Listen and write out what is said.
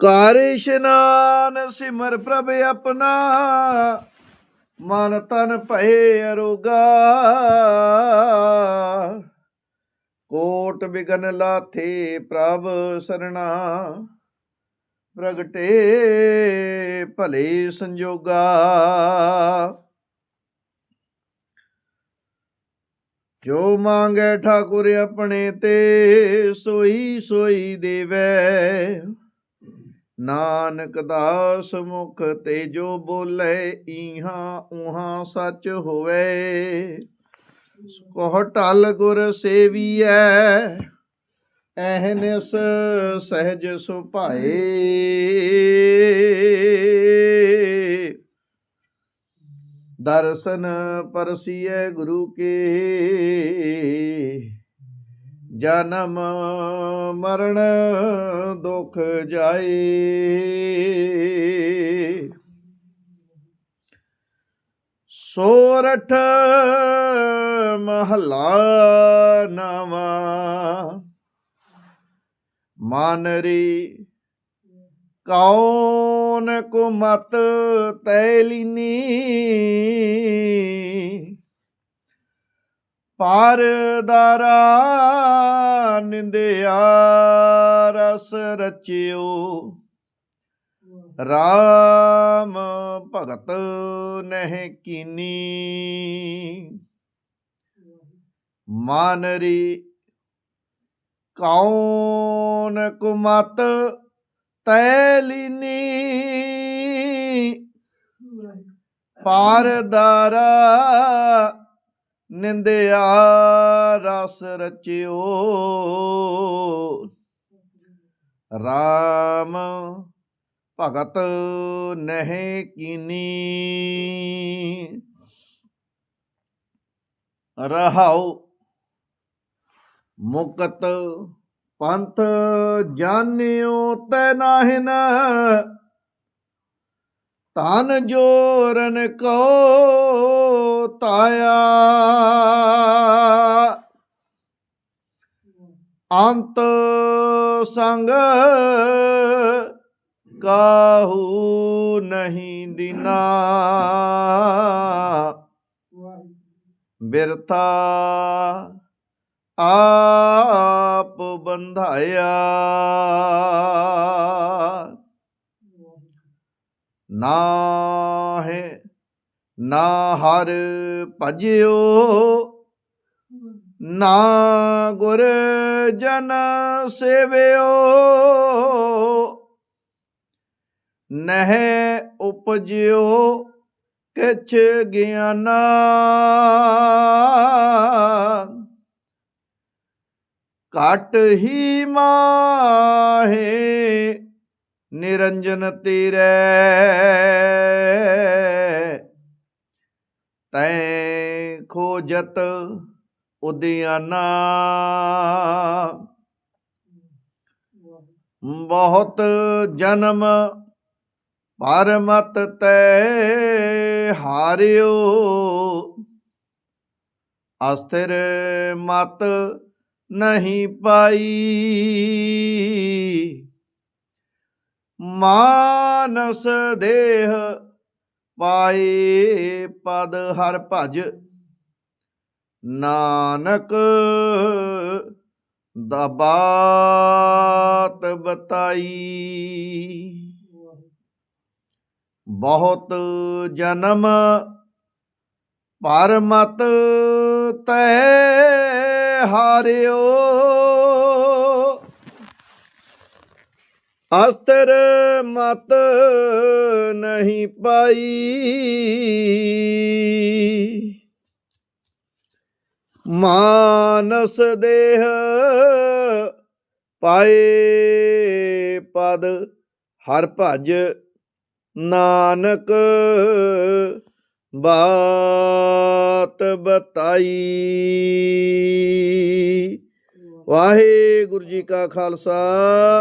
ਕਰ ਇਸ਼ਨਾਨ ਸਿਮਰ ਪ੍ਰਭ ਆਪਣਾ, ਮਨ ਤਨ ਭਏ ਅਰੋਗਾ। ਕੋਟ ਬਿਗਨ ਲਾਥੇ ਪ੍ਰਭ ਸਰਣਾ, ਪ੍ਰਗਟੇ ਭਲੇ ਸੰਜੋਗਾ। ਜੋ ਮੰਗੇ ਠਾਕੁਰ ਆਪਣੇ ਤੇ, ਸੋਈ ਸੋਈ ਦੇਵੈ। ਨਾਨਕ ਦਾਸ ਮੁਖ ਤੇ ਜੋ ਬੋਲੇ, ਈਹਾਂ ਉਹਾਂ ਸੱਚ ਹੋਵੇ। ਕੋਹ ਟਲ ਗੁਰ ਸੇਵੀਐ, ਐਹਨਿਸ ਸਹਿਜ ਸੁਭਾਏ। ਦਰਸ਼ਨ ਪਰਸੀਏ ਗੁਰੂ ਕੇ। ਜਨਮ ਮਰਨ ਦੁਖ ਜਾਏ। ਸੋਰਠ ਮਹਲਾ ਨਵਾ ਮਾਨਰੀ ਕੌਣ ਕੋ ਮਤ ਤੈਲੀਨੀ ਪਾਰਦਾਰਾ ਨਿੰਦਿਆ ਰਸ ਰਚਿਓ। RAM ਭਗਤ ਨਹਿ ਕੀਨੀ। ਮਾਨਰੀ ਕੌਣ ਕੁਮਤ ਤੈਲੀਨੀ ਪਾਰਦਾਰਾ ਨਿੰਦਿਆ ਰਸ ਰਚਿਓ। RAM ਭਗਤ ਨਹਿ ਕੀਨੀ। ਰਹਾਉ ਮੁਕਤ ਪੰਥ ਜਾਣਿਓ ਤੈ ਨਾਹਿਨ। ਤਨ ਜੋਰਨ ਕੋ ਤਾਇਆ। ਅੰਤ ਸੰਗ ਕਾਹੂ ਨਹੀਂ ਦਿਨਾ। ਬਿਰਥਾ ਆਪ ਬੰਧਾਇਆ। ਨਾ ਹੈ ਨਾ ਹਰ ਭਜਿਓ ਨਾ ਗੁਰ ਜਨ ਸੇਵਿਓ, ਨਹਿ ਉਪਜਿਓ ਕਿਛ ਗਿਆਨਾ। ਘਟ ਹੀ ਮਾਹੇ ਨਿਰੰਜਨ ਤੇਰੇ। ਤੈ ਖੋਜਤ ਉਦਿਆਨਾ ਬਹੁਤ ਜਨਮ ਪਰਮਤ ਤੈ ਹਾਰਿਓ। ਅਸਥਿਰ ਮਤ ਨਹੀਂ ਪਾਈ। ਮਾਨਸ ਦੇਹ ਪਾਏ ਪਦ ਹਰ ਭਜ ਨਾਨਕ ਦਾ ਬਾਤ ਬਤਾਈ। ਬਹੁਤ ਜਨਮ ਪਰਮਤ ਤੈ ਹਾਰਿਓ। ਅਸਤਰ ਮਤ ਨਹੀਂ ਪਾਈ। ਮਾਨਸ ਦੇਹ ਪਾਏ ਪਦ ਹਰ ਭਜ ਨਾਨਕ ਬਾਤ ਬਤਾਈ। ਵਾਹਿਗੁਰੂ ਜੀ ਕਾ ਖਾਲਸਾ।